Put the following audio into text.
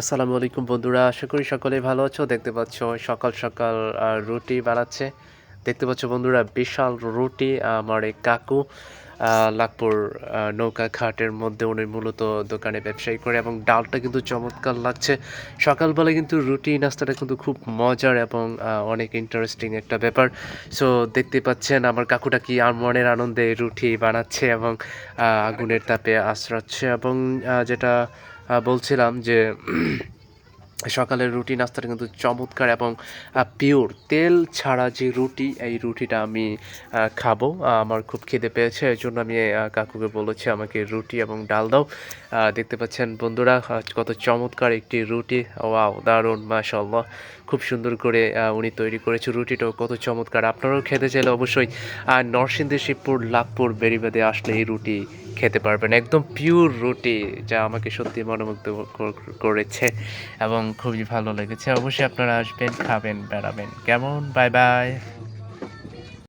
আসসালামু আলাইকুম বন্ধুরা, আশা করি সকলেই ভালো আছো। দেখতে পাচ্ছ সকাল সকাল রুটি বানাচ্ছে। দেখতে পাচ্ছ বন্ধুরা, বিশাল রুটি আমার এই কাকু লাকপুর নৌকা ঘাটের মধ্যে উনি মূলত দোকানে ব্যবসায়ী করে এবং ডালটা কিন্তু চমৎকার লাগছে। সকালবেলা কিন্তু রুটি নাস্তাটা কিন্তু খুব মজার এবং অনেক ইন্টারেস্টিং একটা ব্যাপার। সো দেখতে পাচ্ছেন আমার কাকুটা কি মনের আনন্দে রুটি বানাচ্ছে এবং আগুনের তাপে আশ্রাচ্ছে এবং যেটা বলছিলাম যে, সকালের রুটি নাস্তাটা কিন্তু চমৎকার এবং পিওর তেল ছাড়া যে রুটি, এই রুটিটা আমি খাব। আমার খুব খিদে পেয়েছে, এই জন্য আমি কাকুকে বলেছি আমাকে রুটি এবং ডাল দাও। দেখতে পাচ্ছেন বন্ধুরা কত চমৎকার একটি রুটি। ওয়াও, দারুণ মাশাল্লাহ খুব সুন্দর করে উনি তৈরি করেছে রুটিটাও, কত চমৎকার। আপনারাও খেতে চাইলে অবশ্যই নরসিংদী, শিবপুর, লাভপুর বেরিবাদে আসলে এই রুটি খেতে পারবেন। একদম পিওর রুটি যা আমাকে সত্যি মনোমুগ্ধ করেছে এবং খুবই ভালো লেগেছে। অবশ্যই আপনারা আসবেন, খাবেন, বেড়াবেন। কেমন? Bye bye